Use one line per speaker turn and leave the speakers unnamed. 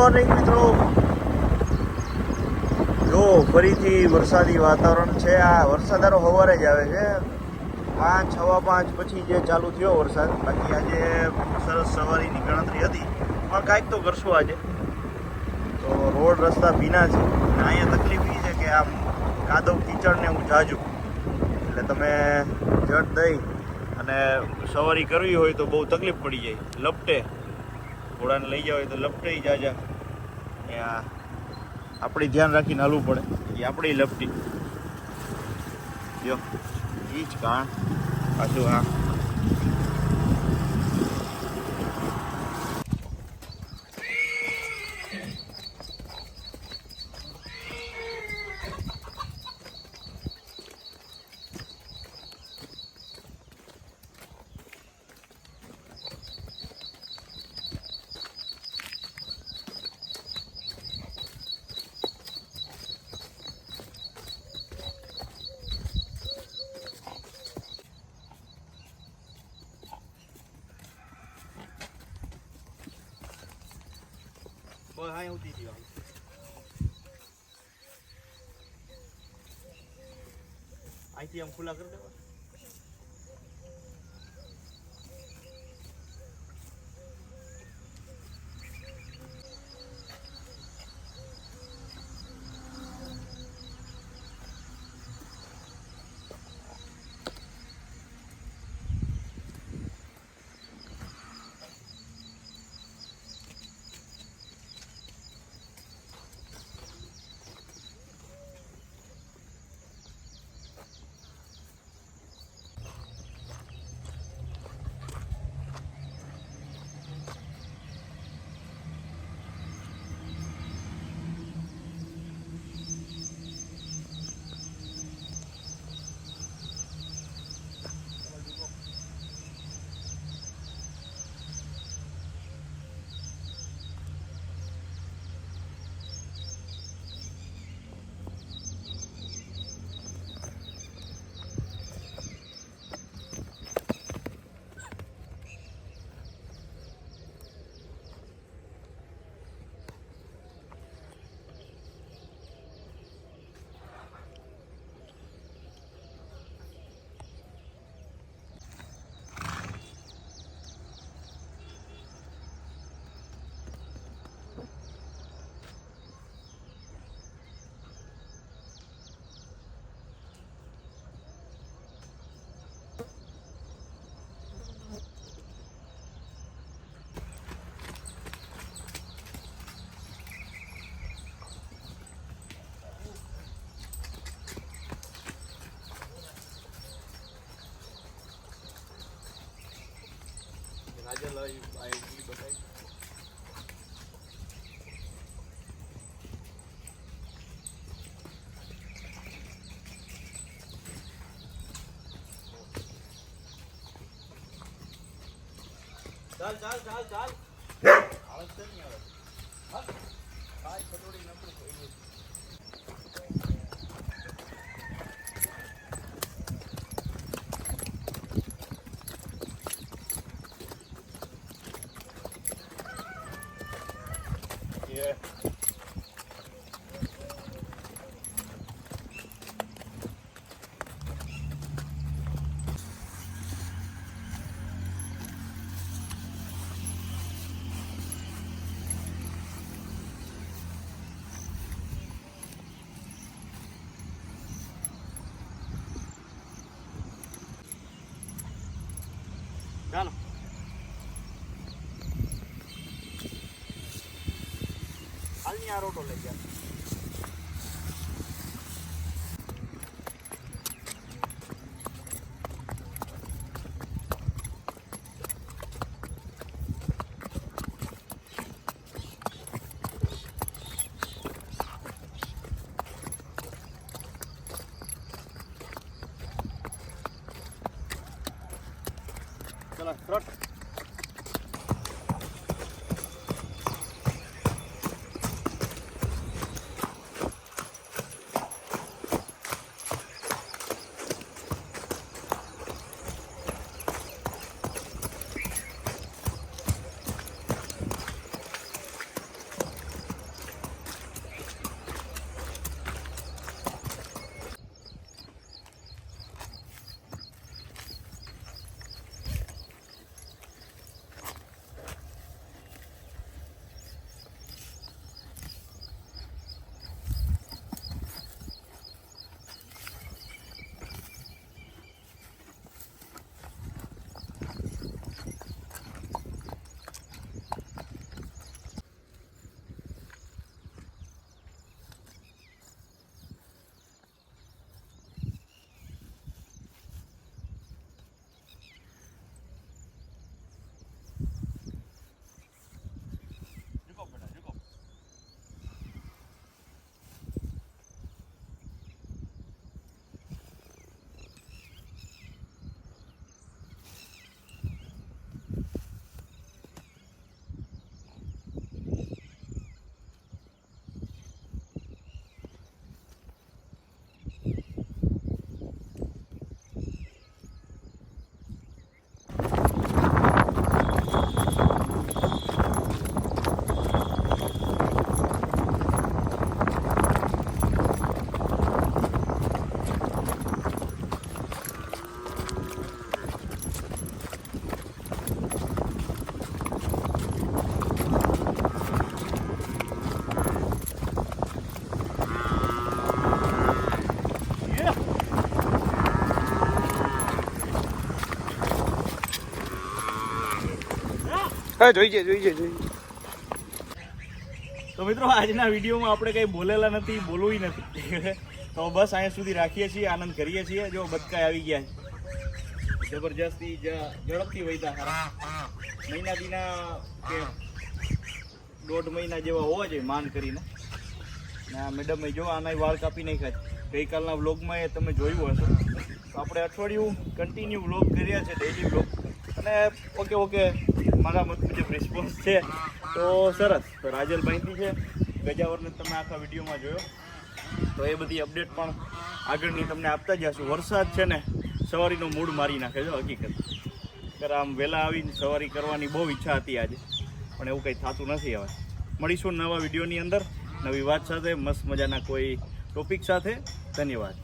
Morning મિત્રો. જો, ફરીથી વરસાદી વાતાવરણ છે. આ વરસાદ આરો સવારે જ આવે છે. પાંચ છવા પાંચ પછી જે ચાલુ થયો વરસાદ, બાકી આજે સરસ સવારીની ગણતરી હતી. પણ કાંઈક તો કરશું આજે. તો રોડ રસ્તા ભીના છે. અને અહીંયા તકલીફ એ છે કે આમ કાદવ કીચડ ને હું જાજુ. એટલે તમે જટ દઈ અને સવારી કરવી હોય તો બહુ તકલીફ પડી જાય. લપટે. ઘોડાને લઈ જાવ તો લપટે જાજા. આપણે ધ્યાન રાખીને હાલવું પડે. એ આપણી લપટી. જો એ જ કાં પાછું હા બસ હા ઉતી અહીંથી આમ ખુલ્લા કરી દેવા? ચાલ ચાલ ચાલ ચાલ. આવે છે નહીં આવે હા. કાંઈ ખટોડી નકરું આ રોટો લઈ ગયા.
હા, જોઈ છે જોઈ છે જોઈ છે.
તો મિત્રો, આજના વિડીયોમાં આપણે કંઈ બોલેલા નથી, બોલવું નથી. તો બસ અહીંયા સુધી રાખીએ છીએ, આનંદ કરીએ છીએ. જો બદકાય આવી ગયા છે. જબરજસ્તી ઝડપથી વહીતા ખરા મહિના દીના દોઢ મહિના જેવા હોવા જોઈએ, માન કરીને. ને મેડમ મેડમે જો આના વાળ કાપી નહીં ખાય ગઈકાલના વ્લોગમાં એ તમે જોયું હશે. તો આપણે અઠવાડિયું કન્ટિન્યુ વ્લોગ કર્યા છે ડેઈલી વ્લોગ. અને ઓકે ઓકે મારા મત મુજબ રિસ્પોન્સ છે. તો સરસ. તો રાજલભાઈથી છે. ગજાવરને તમે આખા વિડીયોમાં જોયો. તો એ બધી અપડેટ પણ આગળની તમને આપતા જશું વરસાદ છે ને, સવારીનો મૂડ મારી નાખે છે, હકીકત. ત્યારે આમ વહેલા આવીને સવારી કરવાની બહુ ઈચ્છા હતી આજે. પણ એવું કંઈ થતું નથી હવે. મળીશું નવા વિડીયોની અંદર. નવી વાત સાથે, મસ્ત મજાના કોઈ ટોપિક સાથે. ધન્યવાદ.